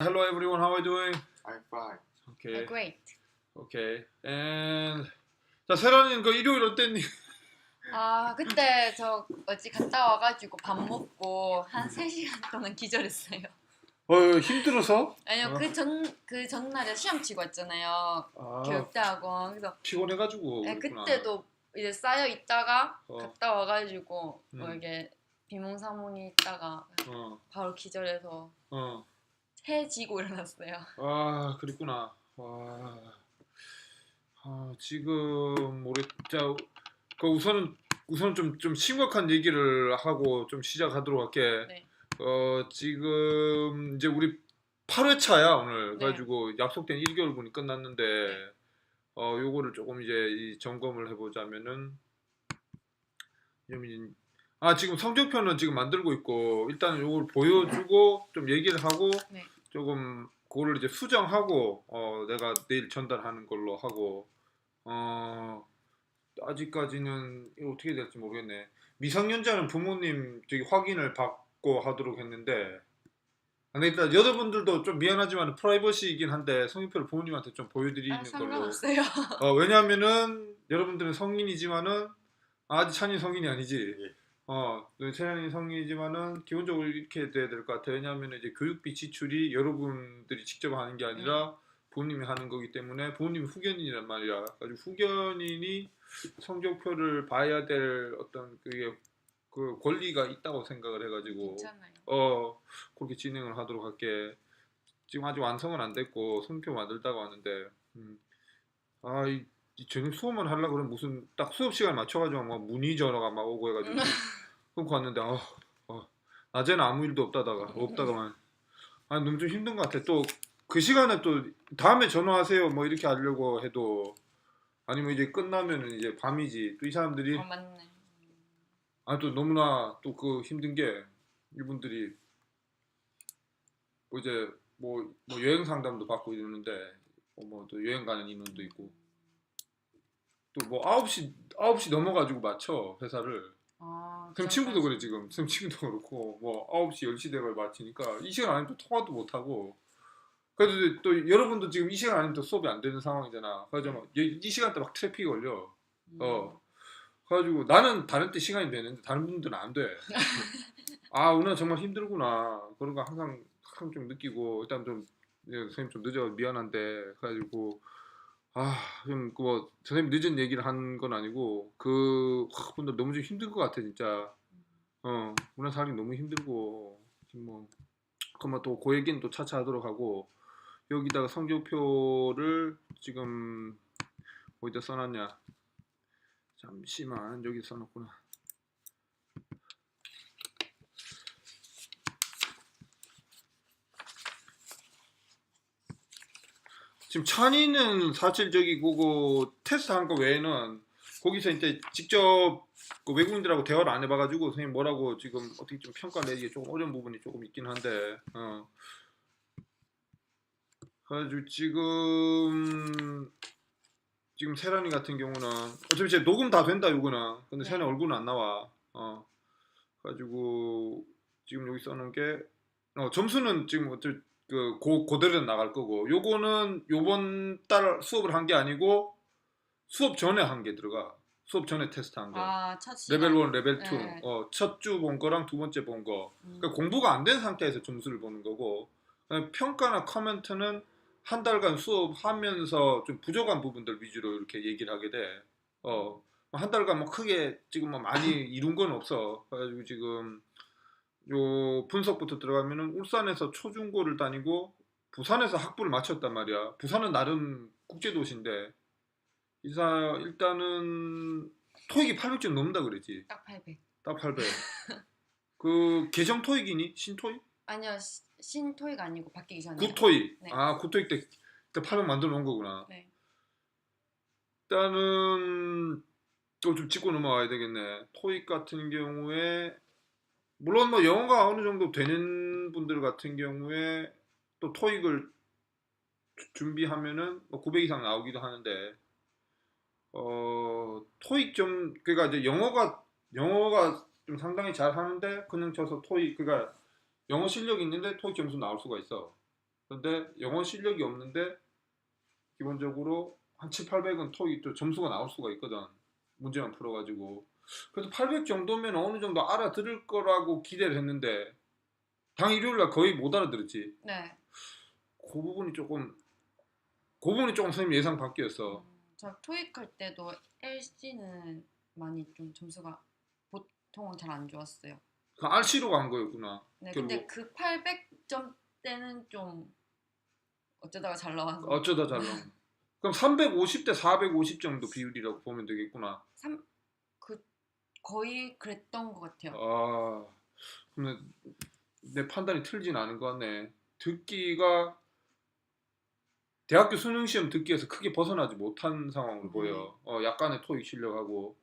Hello everyone, how are you doing? I'm fine. Okay, Great. okay. And 자 세란이는 그 일요일 어땠니? 아 그때 저 어찌 갔다 와가지고 밥 먹고 한 3 시간 동안 기절했어요. 어 힘들어서? 아니요 어. 그전 그 전날에 시험 치고 왔잖아요. 아 교육대학원. 그래서 피곤해가지고. 네, 그랬구나. 그때도 이제 쌓여 있다가 어. 갔다 와가지고 뭐 음. 이게 비몽사몽이 있다가 어, 바로 기절해서 어. 해지고 일어났어요. 아 그랬구나. 와. 아 지금 우리 자 그 우선은 우선 좀 좀 심각한 얘기를 하고 좀 시작하도록 할게. 네. 어 지금 이제 우리 8회차야 오늘. 네. 가지고 약속된 1개월분이 끝났는데 네. 어 요거를 조금 이제 이 점검을 해보자면은 아 지금 성적표는 지금 만들고 있고 일단은 요걸 보여주고 좀 얘기를 하고 네. 조금 그거를 이제 수정하고 어 내가 내일 전달하는 걸로 하고 어 아직까지는 이거 어떻게 될지 모르겠네 미성년자는 부모님 저기 확인을 받고 하도록 했는데 근데 일단 여러분들도 좀 미안하지만 프라이버시이긴 한데 성인표를 부모님한테 좀 보여드리는 아, 걸로 상관없어요. 어, 왜냐하면은 여러분들은 성인이지만은 아직 찬이 성인이 아니지. 예. 어, 찬이 성인이지만은 기본적으로 이렇게 돼야 될 것 같아. 왜냐하면 이제 교육비 지출이 여러분들이 직접 하는 게 아니라 부모님이 하는 거기 때문에 부모님이 후견인이란 말이야. 가지고 후견인이 성적표를 봐야 될 어떤 그게 그 권리가 있다고 생각을 해가지고 괜찮아요. 어 그렇게 진행을 하도록 할게. 지금 아직 완성은 안 됐고 성표 만들다가 왔는데 음. 아이 이 저녁 수업만 하려 그러면 무슨 딱 수업 시간 맞춰가지고 막 문의 전화가 막 오고 해가지고 끊고 왔는데 아, 어, 낮에는 아무 일도 없다다가 없다가만. 아 너무 좀 힘든 것 같아. 또 그 시간에 또 다음에 전화하세요. 뭐 이렇게 하려고 해도. 아니면 이제 끝나면은 이제 밤이지. 또 이 사람들이 어 맞네. 아또 너무나 또 그 힘든 게 이분들이 뭐 이제 뭐, 뭐 여행 상담도 받고 이러는데 뭐또 여행 가는 인원도 있고 또뭐 9시 9시 넘어가지고 맞춰 회사를. 아, 쌤 친구도 그래 지금. 쌤 친구도 그렇고. 뭐 9시 10시 되가 마치니까 이 시간 아니면 또 통화도 못 하고. 그래도 또 여러분도 지금 이 시간 아니면 또 수업이 안 되는 상황이잖아. 그래서 막이 시간대 막 트래픽이 걸려. 음. 어. 그래가지고 나는 다른 때 시간이 되는데 다른 분들은 안 돼. 아 오늘 정말 힘들구나. 그런 거 항상 항상 좀 느끼고 일단 좀 예, 선생님 좀 늦어 미안한데. 그래가지고 아좀뭐 선생님 늦은 얘기를 한 건 아니고 그 하, 분들 너무 좀 힘들 것 같아 진짜. 어 우리나라 살기 너무 힘들고 지금 뭐 그만 또그 얘기는 또 차차 하도록 하고 여기다가 성적표를 지금 어디다 써놨냐? 잠시만 여기 써놨구나. 지금 찬이는 사실 저기 그거 테스트 한거 외에는 거기서 이제 직접 그 외국인들하고 대화를 안 해봐가지고 선생님 뭐라고 지금 어떻게 좀 평가를 내기 조금 어려운 부분이 조금 있긴 한데 어. 그래가지고 지금 지금 세란이 같은 경우는 어차피 제 녹음 다 된다 이거는 근데 네. 세란이 얼굴은 안 나와 어 가지고 지금 여기 써놓은 게 어, 점수는 지금 어차피 그 고, 고대로 나갈 거고 요거는 요번 달 수업을 한 게 아니고 수업 전에 한 게 들어가 수업 전에 테스트 한 거 아. 레벨 1, 레벨 2 네. 어, 첫 주 본 거랑 두 번째 본 거 음. 그러니까 공부가 안 된 상태에서 점수를 보는 거고 평가나 커멘트는 한 달간 수업하면서 좀 부족한 부분들 위주로 이렇게 얘기를 하게 돼. 어, 한 달간 뭐 크게 지금 뭐 많이 이룬 건 없어. 그래가지고 지금 요 분석부터 들어가면은 울산에서 초중고를 다니고 부산에서 학부를 마쳤단 말이야. 부산은 나름 국제 도시인데 이사 일단은 토익이 800점 넘는다 그랬지. 딱 800. 딱 800. 그 개정 토익이니? 신토익? 아니요, 시- 신토익 아니고 바뀌기 전에. 구토익. 네. 아, 구토익 때, 때 800 만들어 놓은 거구나. 네. 일단은 또 좀 짚고 넘어가야 되겠네. 토익 같은 경우에 물론 뭐 영어가 어느 정도 되는 분들 같은 경우에 또 토익을 주- 준비하면은 뭐 900 이상 나오기도 하는데 어 토익 좀 그러니까 이제 영어가 영어가 좀 상당히 잘 하는데 그냥 쳐서 토익 그러니까 영어 실력이 있는데 토익 점수 나올 수가 있어. 그런데 영어 실력이 없는데 기본적으로 한 7, 800은 토익 또 점수가 나올 수가 있거든. 문제만 풀어가지고. 그래서 800 정도면 어느 정도 알아들을 거라고 기대를 했는데 당 일요일날 거의 못 알아들었지. 네. 그 부분이 조금 그 부분이 조금 선생님 예상 밖이었어. 음, 저 토익 할 때도 LC는 많이 좀 점수가 보통은 잘 안 좋았어요. 그 RC로 간 거였구나. 네, 결국. 근데 그 800점 때는 좀 어쩌다가 잘 나와서 어쩌다 잘 나온. 그럼 350대 450 정도 비율이라고 보면 되겠구나. 삼, 그 거의 그랬던 것 같아요. 아, 그러면 내 판단이 틀진 않은 것 같네. 듣기가 대학교 수능 시험 듣기에서 크게 벗어나지 못한 상황으로 보여. 어, 약간의 토익 실력하고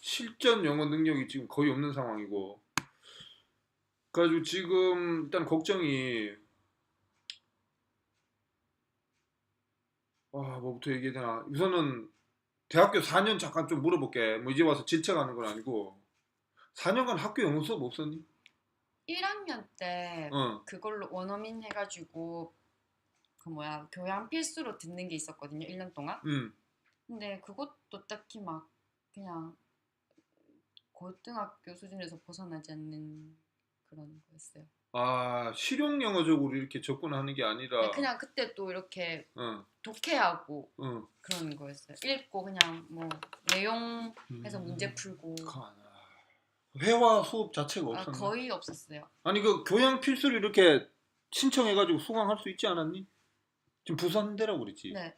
실전 영어 능력이 지금 거의 없는 상황이고. 그래가지고 지금 일단 걱정이 아 뭐부터 얘기해야 되나 우선은 대학교 4년 잠깐 좀 물어볼게 뭐 이제 와서 질책하는 건 아니고 4년간 학교 영어 수업 없었니? 1학년 때 어. 그걸로 원어민 해가지고 그 뭐야 교양 필수로 듣는 게 있었거든요. 1년 동안. 음. 근데 그것도 딱히 막 그냥 고등학교 수준에서 벗어나지 않는 그런 거였어요. 아 실용 영어적으로 이렇게 접근하는 게 아니라 그냥 그때 또 이렇게 어, 독해하고 어. 그런 거였어요. 읽고 그냥 뭐 내용 해서 음. 문제 풀고 가- 회화 수업 자체가 아, 없었네. 거의 없었어요. 아니 그 교양 필수를 이렇게 신청해가지고 수강할 수 있지 않았니? 지금 부산대라고 그랬지. 네,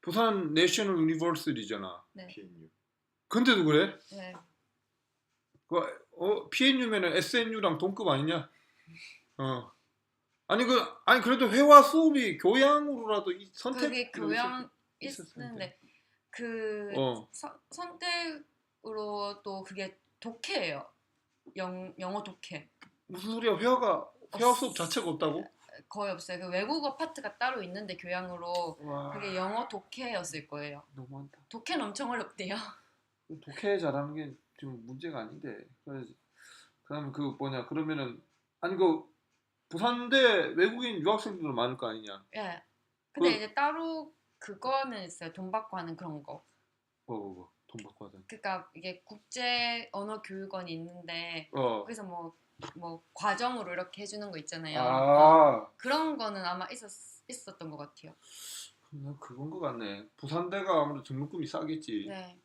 부산 내셔널 유니버시티잖아. 네, PNU. 근데도 그래? 네. 그 어, PNU면은 SNU랑 동급 아니냐? 어. 아니 그 아니 그래도 회화 수업이 교양으로라도 이 선택 그게 교양 있는데 그 어. 선, 선택으로 또 그게 독해예요. 영, 영어 독해 무슨 소리야? 회화가 회화 없- 수업 자체가 없다고? 거의 없어요. 그 외국어 파트가 따로 있는데 교양으로 와. 그게 영어 독해였을 거예요. 너무한다. 독해는 엄청 어렵대요. 독해 잘하는 게 지금 문제가 아닌데. 그다음에 그 뭐냐? 그러면은 아니 그 부산대 외국인 유학생들도 많을 거 아니냐? 예. 근데 그- 이제 따로 그거는 있어요. 돈 받고 하는 그런 거. 뭐, 뭐, 뭐. 돈 받고 하던. 그러니까 이게 국제 언어 교육원이 있는데 어. 거기서 뭐뭐 과정으로 이렇게 해주는 거 있잖아요. 어, 아. 그런 거는 아마 있었 있었던 것 같아요. 그냥 그건 것 같네. 부산대가 아무래도 등록금이 싸겠지. 네,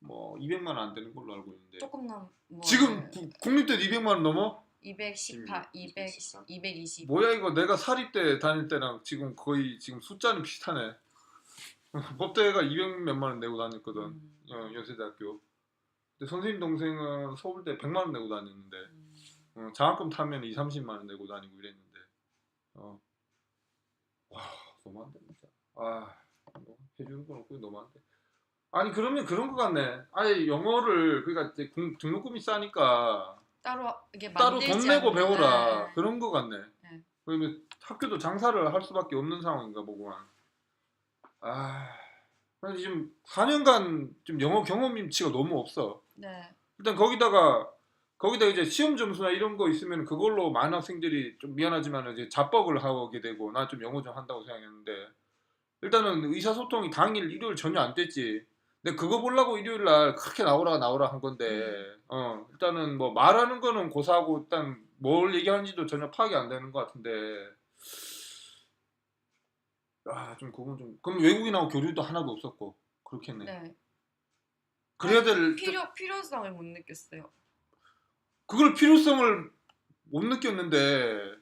뭐 200만 원안 되는 걸로 알고 있는데. 조금 넘. 뭐 지금 구- 국립대 200만 원 넘어? 218, 200, 213. 220. 뭐야 이거 내가 사립대 다닐 때랑 지금 거의 지금 숫자는 비슷하네. 법대가 200 몇만 원 내고 다녔거든. 음, 어, 연세대학교. 근데 선생님 동생은 서울대 100만 원 내고 다녔는데 음. 어, 장학금 타면 2, 30만 원 내고 다니고 이랬는데. 어. 와 너무한데 진짜. 아 뭐, 해주는 건 없고 너무한데. 아니 그러면 그런 거 같네. 아니 영어를 그러니까 이제 등- 등록금이 싸니까 따로 이게 따로 돈 내고 배워라 네. 그런 거 같네. 네. 그러면 학교도 장사를 할 수밖에 없는 상황인가 보구만. 아, 그래서 지금 4년간 좀 영어 경험치가 너무 없어. 네. 일단 거기다가 거기다 이제 시험 점수나 이런 거 있으면 그걸로 많은 학생들이 좀 미안하지만 이제 자뻑을 하게 되고 나 좀 영어 좀 한다고 생각했는데 일단은 의사소통이 당일 일요일 전혀 안 됐지. 근데 그거 보려고 일요일 날 그렇게 나오라 나오라 한 건데 어 일단은 뭐 말하는 거는 고사하고 일단 뭘 얘기하는지도 전혀 파악이 안 되는 것 같은데 아좀 그건 좀 그럼 외국인하고 교류도 하나도 없었고 그렇겠네. 네. 그래야 될 필요 필요성을 못 느꼈어요. 그걸 필요성을 못 느꼈는데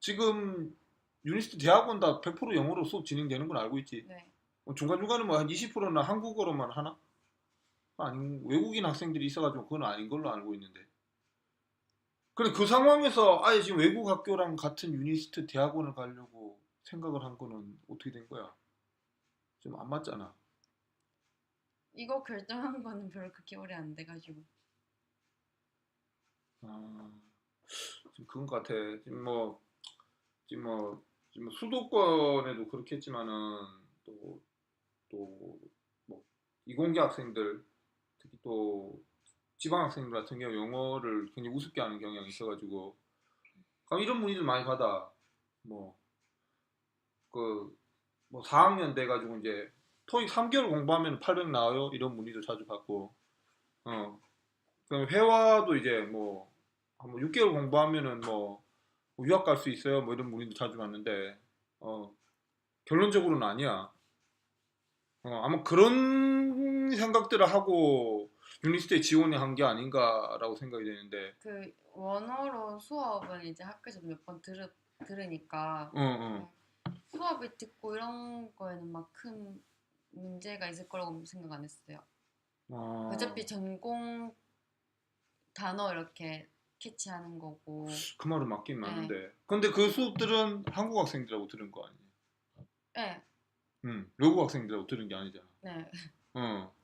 지금 유니스트 대학원 다 100% 영어로 수업 진행되는 건 알고 있지. 네. 뭐 중간중간에 뭐 한 20%나 한국어로만 하나? 아니 외국인 학생들이 있어가지고 그건 아닌 걸로 알고 있는데. 근데 그 상황에서 아예 지금 외국 학교랑 같은 유니스트 대학원을 가려고 생각을 한 거는 어떻게 된 거야? 좀 안 맞잖아. 이거 결정한 거는 별로 그렇게 오래 안 돼가지고. 아, 지금 그건 것 같아. 지금 뭐 지금 뭐 지금 뭐 수도권에도 그렇겠지만은 또 또뭐 이공계 학생들 특히 또 지방 학생들 같은 경우 영어를 굉장히 우습게 하는 경향이 있어가지고. 그럼 이런 문의들 많이 받아. 뭐 그 뭐 4학년 돼 가지고 이제 토익 3개월 공부하면 800 나와요? 이런 문의도 자주 받고. 어. 그다음에 회화도 이제 뭐, 한뭐 6개월 공부하면은 뭐 유학 갈 수 있어요? 뭐 이런 문의도 자주 받는데. 어. 결론적으로는 아니야 어 아마 그런 생각들을 하고 유니스트에 지원을 한 게 아닌가라고 생각이 되는데 그 원어로 수업은 이제 학교에서 몇 번 들으, 들으니까 어 어. 수업을 듣고 이런 거에는 막 큰 문제가 있을 거라고 생각 안 했어요. 어. 어차피 전공 단어 이렇게 캐치하는 거고 그 말은 맞긴 맞는데 근데 그 수업들은 한국 학생들하고 들은 거 아니에요? 네, 응 외국 학생들하고 들은 게 아니잖아. 네. 어.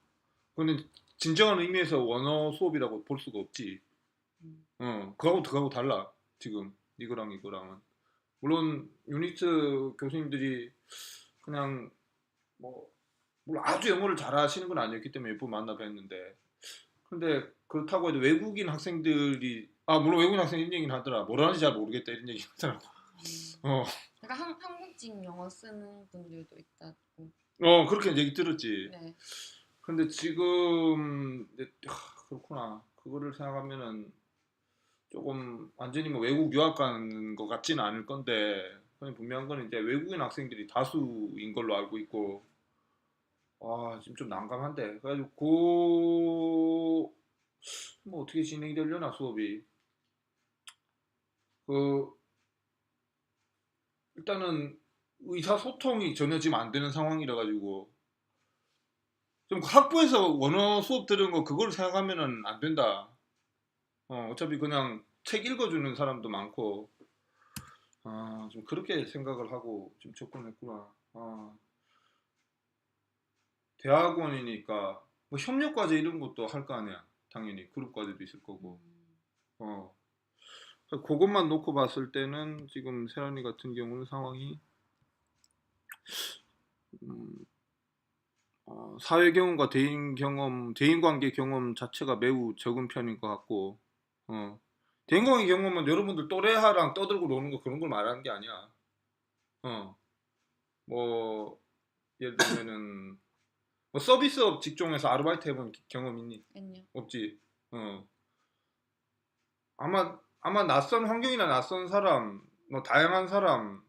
근데 진정한 의미에서 원어 수업이라고 볼 수가 없지. 음. 어 그거하고 그거하고 달라 지금. 이거랑 이거랑은. 물론 유니트 교수님들이 그냥 뭐 물론 아주 영어를 잘하시는 건 아니었기 때문에 몇번 만나 뵀는데. 근데 그렇다고 해도 외국인 학생들이 아 물론 외국인 학생이 이런 얘기는 하더라. 뭐라는지 잘 모르겠다 이런 얘기 하더라고. 음. 어, 그러니까 한, 한국식 영어 쓰는 분들도 있다고. 어 그렇게 얘기 들었지. 네. 근데 지금 이제, 하, 그렇구나. 그거를 생각하면은 조금 완전히 뭐 외국 유학 가는 것 같지는 않을 건데 그냥 분명한 건 이제 외국인 학생들이 다수인 걸로 알고 있고 아 지금 좀 난감한데. 그래가지고 그뭐 어떻게 진행이 되려나 수업이. 그 일단은 의사소통이 전혀 지금 안 되는 상황이라 가지고 좀 학부에서 원어 수업 들은 거 그걸 생각하면은 안 된다. 어, 어차피 그냥 책 읽어주는 사람도 많고, 아, 좀 그렇게 생각을 하고 좀 접근했구나. 아, 대학원이니까 뭐 협력 과제 이런 것도 할 거 아니야. 당연히 그룹 과제도 있을 거고. 음. 어. 그것만 놓고 봤을 때는 지금 세란이 같은 경우는 상황이 음, 어, 사회 경험과 대인 경험, 대인 관계 경험 자체가 매우 적은 편인 것 같고, 어, 대인 관계 경험은 여러분들 또래하랑 떠들고 노는 거 그런 걸 말하는 게 아니야. 어, 뭐 예를 들면은 뭐 서비스업 직종에서 아르바이트 해본 경험 있니? 아니요. 없지. 어. 아마 아마 낯선 환경이나 낯선 사람, 뭐 다양한 사람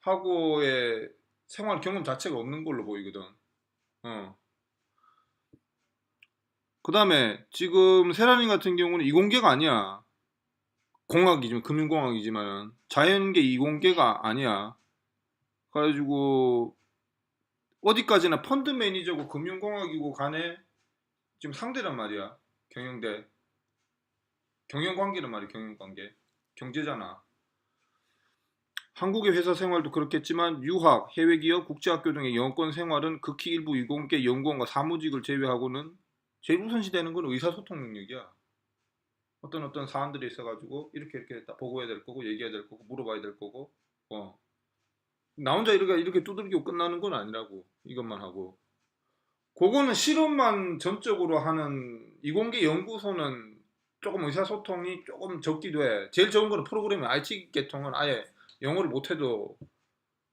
하고의 생활 경험 자체가 없는 걸로 보이거든. 어. 그 다음에 지금 세란이 같은 경우는 이공계가 아니야. 공학이지만 금융공학이지만은 자연계 이공계가 아니야. 그래가지고 어디까지나 펀드 매니저고 금융공학이고 간에 지금 상대란 말이야. 경영대. 경영관계란 말이야. 경영관계. 경제잖아. 한국의 회사 생활도 그렇겠지만 유학, 해외 기업, 국제학교 등의 영어권 생활은 극히 일부 이공계 연구원과 사무직을 제외하고는 제일 우선시되는 건 의사소통 능력이야. 어떤 어떤 사안들이 있어가지고 이렇게 이렇게 딱 보고해야 될 거고 얘기해야 될 거고 물어봐야 될 거고 어. 나 혼자 이렇게 이렇게 두들기고 끝나는 건 아니라고 이것만 하고 그거는 실험만 전적으로 하는 이공계 연구소는 조금 의사소통이 조금 적기도 해. 제일 적은 거는 프로그래밍 IT 계통은 아예 영어를 못해도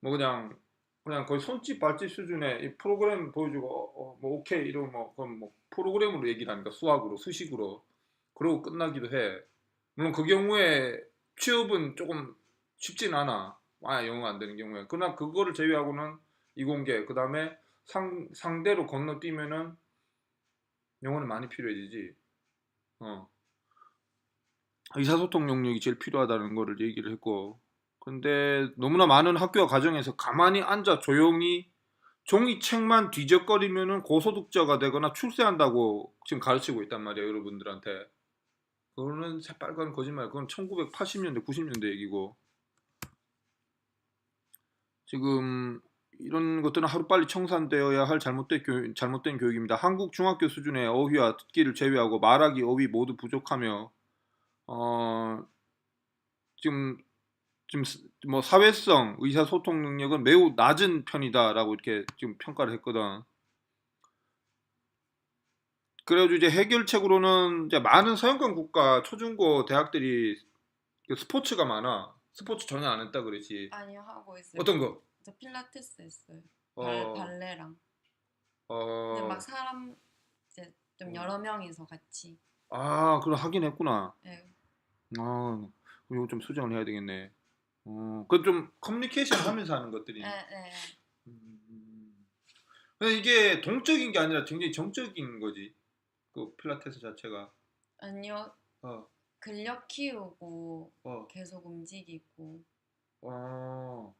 뭐 그냥 그냥 거의 손짓 발짓 수준의 이 프로그램 보여주고 어, 어, 뭐 오케이 이러고 뭐 그럼 뭐 프로그램으로 얘기를 하니까 수학으로 수식으로 그러고 끝나기도 해. 물론 그 경우에 취업은 조금 쉽진 않아. 아 영어가 안 되는 경우에. 그러나 그거를 제외하고는 이공계 그 다음에 상 상대로 건너뛰면은 영어는 많이 필요해지지. 어. 의사소통 능력이 제일 필요하다는 거를 얘기를 했고. 근데 너무나 많은 학교와 가정에서 가만히 앉아 조용히 종이책만 뒤적거리면은 고소득자가 되거나 출세한다고 지금 가르치고 있단 말이야 여러분들한테. 그거는 새빨간 거짓말. 그건 1980년대 90년대 얘기고. 지금 이런 것들은 하루빨리 청산되어야 할 잘못된, 교, 잘못된 교육입니다. 한국 중학교 수준의 어휘와 듣기를 제외하고 말하기, 어휘 모두 부족하며 어, 지금 지금 스- 뭐 사회성, 의사소통 능력은 매우 낮은 편이다라고 이렇게 지금 평가를 했거든. 그래가지고 이제 해결책으로는 이제 많은 서양권 국가 초중고 대학들이 그 스포츠가 많아. 스포츠 전혀 안 했다 그러지. 아니요 하고 있어요. 어떤 거? 저 필라테스 했어요. 어, 발, 발레랑. 어, 근데 막 사람 이제 좀 음. 여러 명이서 같이. 아, 그럼 하긴 했구나. 예. 아, 이거 좀 수정을 해야 되겠네. 어, 그좀 커뮤니케이션 하면서 하는 것들이. 예, 예. 음. 근데 이게 동적인 게 아니라 굉장히 정적인 거지. 그 필라테스 자체가. 아니요. 어, 근력 키우고 어, 계속 움직이고. 어.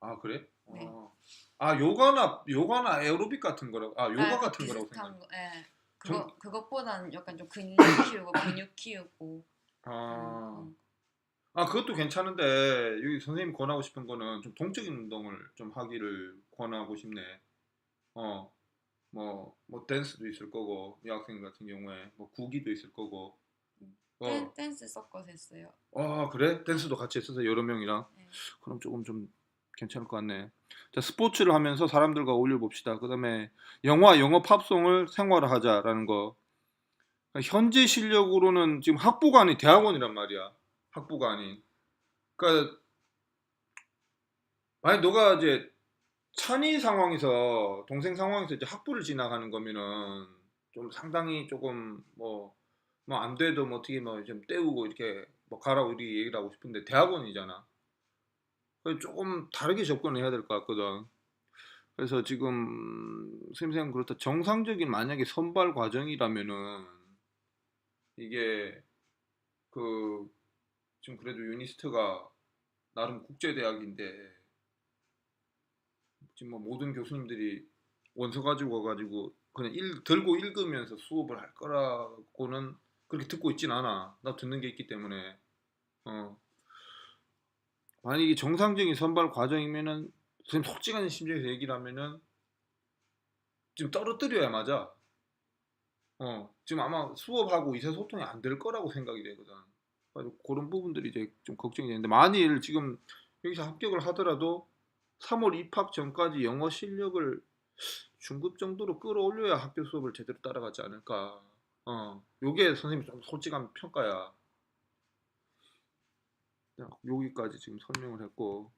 아 그래? 네. 어. 아 요가나 요가나 에어로빅 같은 거라고. 아 요가 아, 같은 거라고 생각. 거. 예. 정- 그거 그것보다는 약간 좀 근력 키우고 근육 키우고. 아. 음, 아 그것도 괜찮은데 여기 선생님 권하고 싶은 거는 좀 동적인 운동을 좀 하기를 권하고 싶네. 어. 뭐, 뭐 댄스도 있을 거고 이 학생 같은 경우에 뭐 구기도 있을 거고 어, 댄, 댄스 섞어서 했어요. 아 그래? 댄스도 같이 했어서 여러 명이랑 네. 그럼 조금 좀 괜찮을 것 같네. 자 스포츠를 하면서 사람들과 어울려 봅시다. 그다음에 영화, 영어 팝송을 생활화하자라는 거. 현재 실력으로는 지금 학부가 아닌 대학원이란 말이야. 학부가 아닌. 그러니까 만약 너가 이제 찬이 상황에서 동생 상황에서 이제 학부를 지나가는 거면은 좀 상당히 조금 뭐 뭐 안 돼도 뭐 어떻게 뭐 좀 때우고 이렇게 뭐 가라고 이렇게 얘기를 하고 싶은데 대학원이잖아. 조금 다르게 접근해야 될 것 같거든. 그래서 지금 선생님 그렇다 정상적인 만약에 선발 과정이라면은 이게 그 지금 그래도 유니스트가 나름 국제 대학인데 지금 뭐 모든 교수님들이 원서 가지고 와가지고 그냥 읽, 들고 읽으면서 수업을 할 거라고는 그렇게 듣고 있진 않아. 나 듣는 게 있기 때문에. 어. 만약에 정상적인 선발 과정이면은 선생님 솔직한 심정에서 얘기를 하면은 지금 떨어뜨려야 맞아. 어. 지금 아마 수업하고 의사소통이 안 될 거라고 생각이 되거든. 그런 부분들이 이제 좀 걱정이 되는데 만일 지금 여기서 합격을 하더라도 3월 입학 전까지 영어 실력을 중급 정도로 끌어올려야 학교 수업을 제대로 따라가지 않을까. 어, 요게 선생님 좀 솔직한 평가야. 자, 여기까지 지금 설명을 했고,